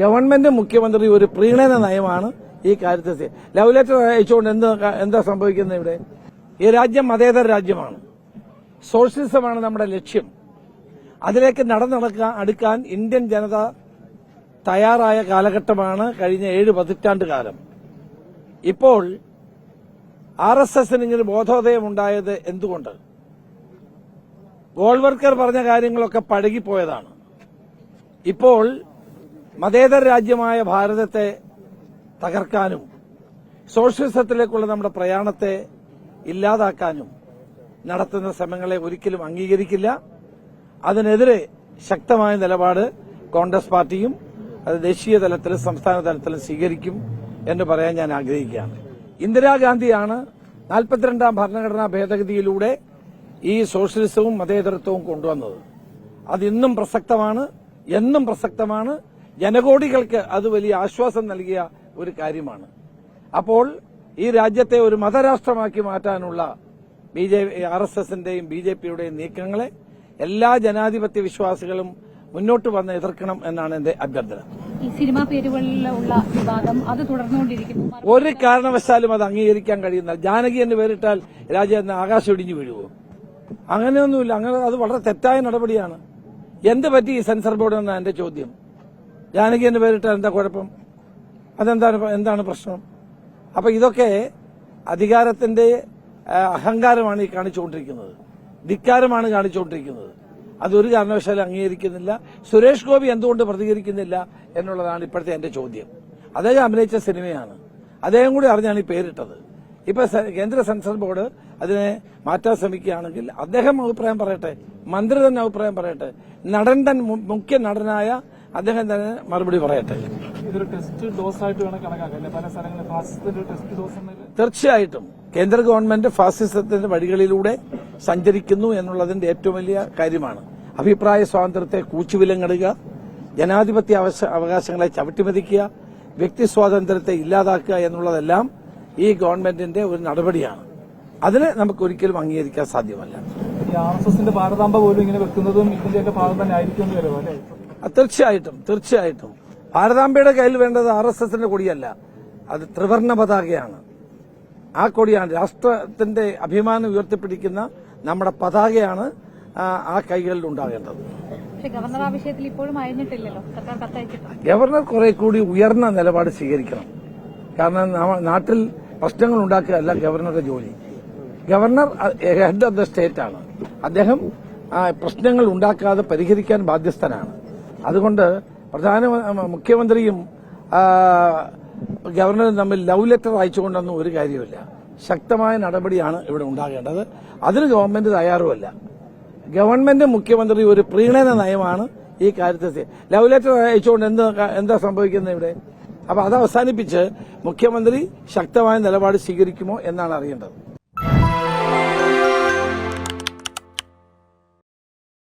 Government മുഖ്യമന്ത്രി ഒരു പ്രീണന നയമാണ് ഈ കാര്യത്തിൽ ലവ് ലെറ്റർ അയച്ചുകൊണ്ട് എന്ത് എന്താ സംഭവിക്കുന്നത് ഇവിടെ? ഈ രാജ്യം മതേതര രാജ്യമാണ്. സോഷ്യലിസമാണ് നമ്മുടെ ലക്ഷ്യം. അതിലേക്ക് നടന്നടക്കാൻ അടുക്കാൻ ഇന്ത്യൻ ജനത തയ്യാറായ കാലഘട്ടമാണ് കഴിഞ്ഞ ഏഴ് പതിറ്റാണ്ട് കാലം. ഇപ്പോൾ ആർ എസ് എസിന് ഇങ്ങനെ ബോധോദയം ഉണ്ടായത് എന്തുകൊണ്ട്? ഗോൾവർക്കർ പറഞ്ഞ കാര്യങ്ങളൊക്കെ പഴകിപ്പോയതാണ്. ഇപ്പോൾ മതേതര രാജ്യമായ ഭാരതത്തെ തകർക്കാനും സോഷ്യലിസത്തിലേക്കുള്ള നമ്മുടെ പ്രയാണത്തെ ഇല്ലാതാക്കാനും നടത്തുന്ന ശ്രമങ്ങളെ ഒരിക്കലും അംഗീകരിക്കില്ല. അതിനെതിരെ ശക്തമായ നിലപാട് കോൺഗ്രസ് പാർട്ടിയും അത് ദേശീയ തലത്തിലും സംസ്ഥാന തലത്തിലും സ്വീകരിക്കും എന്ന് പറയാൻ ഞാൻ ആഗ്രഹിക്കുകയാണ്. ഇന്ദിരാഗാന്ധിയാണ് നാൽപ്പത്തിരണ്ടാം ഭരണഘടനാ ഭേദഗതിയിലൂടെ ഈ സോഷ്യലിസവും മതേതരത്വവും കൊണ്ടുവന്നത്. അത് ഇന്നും പ്രസക്തമാണ് എന്നും പ്രസക്തമാണ് ജനകോടികൾക്ക് അത് വലിയ ആശ്വാസം നൽകിയ ഒരു കാര്യമാണ്. അപ്പോൾ ഈ രാജ്യത്തെ ഒരു മതരാഷ്ട്രമാക്കി മാറ്റാനുള്ള ബി ജെ ആർ എസ് എസിന്റെയും ബി ജെ പിയുടെയും നീക്കങ്ങളെ എല്ലാ ജനാധിപത്യ വിശ്വാസികളും മുന്നോട്ട് വന്ന് എതിർക്കണം എന്നാണ് എന്റെ അഭ്യർത്ഥന. ഈ സിനിമാ പേരുകളിലുള്ള വിവാദം അത് തുടർന്നുകൊണ്ടിരിക്കുന്നു. ഒരു കാരണവശാലും അത് അംഗീകരിക്കാൻ കഴിയുന്ന ജാനകി എന്ന് പേരിട്ടാൽ രാജ്യം എന്ന് ആകാശം ഇടിഞ്ഞു വീഴുവോ? അങ്ങനെയൊന്നുമില്ല. അങ്ങനെ അത് വളരെ തെറ്റായ നടപടിയാണ്. എന്ത് പറ്റി ഈ സെൻസർ ബോർഡ് എന്നാണ് എന്റെ ചോദ്യം? ജാനകി എന്ന് പേരിട്ടാൽ എന്താ കുഴപ്പം? അതെന്താണ് എന്താണ് പ്രശ്നം? അപ്പൊ ഇതൊക്കെ അധികാരത്തിന്റെ അഹങ്കാരമാണ് ഈ കാണിച്ചുകൊണ്ടിരിക്കുന്നത്. ധിക്കാരമാണ് കാണിച്ചുകൊണ്ടിരിക്കുന്നത്. അതൊരു കാരണവശാലും അംഗീകരിക്കുന്നില്ല. സുരേഷ് ഗോപി എന്തുകൊണ്ട് പ്രതികരിക്കുന്നില്ല എന്നുള്ളതാണ് ഇപ്പോഴത്തെ എന്റെ ചോദ്യം. അദ്ദേഹം അഭിനയിച്ച സിനിമയാണ്. അദ്ദേഹം കൂടി അറിഞ്ഞാണ് ഈ പേരിട്ടത്. ഇപ്പൊ കേന്ദ്ര സെൻസർ ബോർഡ് അതിനെ മാറ്റാൻ ശ്രമിക്കുകയാണെങ്കിൽ അദ്ദേഹം അഭിപ്രായം പറയട്ടെ. മന്ത്രി തന്നെ അഭിപ്രായം പറയട്ടെ. നടൻ തന്നെ മുഖ്യ നടനായ അദ്ദേഹം തന്നെ മറുപടി പറയട്ടെ. ഇതൊരു ടെസ്റ്റ് ഡോസ് ആയിട്ട് വേണം പല സ്ഥലങ്ങളിൽ ഫാസിസത്തിന്റെ ടെസ്റ്റ് ഡോസ് തീർച്ചയായിട്ടും കേന്ദ്ര ഗവൺമെന്റ് ഫാസിസത്തിന്റെ വഴികളിലൂടെ സഞ്ചരിക്കുന്നു എന്നുള്ളതിന്റെ ഏറ്റവും വലിയ കാര്യമാണ്. അഭിപ്രായ സ്വാതന്ത്ര്യത്തെ കൂച്ചുവിലങ്ങിടുക ജനാധിപത്യ അവകാശങ്ങളെ ചവിട്ടിമതിക്കുക വ്യക്തി സ്വാതന്ത്ര്യത്തെ ഇല്ലാതാക്കുക എന്നുള്ളതെല്ലാം ഈ ഗവൺമെന്റിന്റെ ഒരു നടപടിയാണ്. അതിനെ നമുക്ക് ഒരിക്കലും അംഗീകരിക്കാൻ സാധ്യമല്ല. ഈ ആർ എസ് എസിന്റെ ഭാരതാംബ പോലും ഇങ്ങനെ വെക്കുന്നതും ഇതിന്റെയൊക്കെ ഭാഗം തന്നെ ആയിരിക്കും തീർച്ചയായിട്ടും തീർച്ചയായിട്ടും. ഭാരതാംബയുടെ കയ്യിൽ വേണ്ടത് ആർ എസ് എസിന്റെ കൊടിയല്ല. അത് ത്രിവർണ പതാകയാണ്. ആ കൊടിയാണ് രാഷ്ട്രത്തിന്റെ അഭിമാനം ഉയർത്തിപ്പിടിക്കുന്ന നമ്മുടെ പതാകയാണ് ആ, കൈകളിൽ ഉണ്ടാകേണ്ടത്. ഗവർണർ കുറെ കൂടി ഉയർന്ന നിലപാട് സ്വീകരിക്കണം. കാരണം നാട്ടിൽ പ്രശ്നങ്ങൾ ഉണ്ടാക്കുകയല്ല ഗവർണറുടെ ജോലി. Governor head of the state ആണ്. അദ്ദേഹം പ്രശ്നങ്ങൾ ഉണ്ടാക്കാതെ പരിഹരിക്കാൻ ബാധ്യസ്ഥനാണ്. അതുകൊണ്ട് പ്രധാന മുഖ്യമന്ത്രിയും ഗവർണറും തമ്മിൽ ലവ് ലെറ്റർ അയച്ചുകൊണ്ടൊന്നും ഒരു കാര്യമില്ല ശക്തമായ നടപടിയാണ് ഇവിടെ ഉണ്ടാകേണ്ടത്. അതിന് ഗവൺമെന്റ് തയ്യാറുമല്ല. ഗവൺമെന്റ് മുഖ്യമന്ത്രി ഒരു പ്രീണന നയമാണ് ഈ കാര്യത്തിൽ ലവ് ലെറ്റർ അയച്ചുകൊണ്ട് എന്ത് എന്താ സംഭവിക്കുന്നത് ഇവിടെ? അപ്പൊ അത് അവസാനിപ്പിച്ച് മുഖ്യമന്ത്രി ശക്തമായ നിലപാട് സ്വീകരിക്കുമോ എന്നാണ് അറിയേണ്ടത്.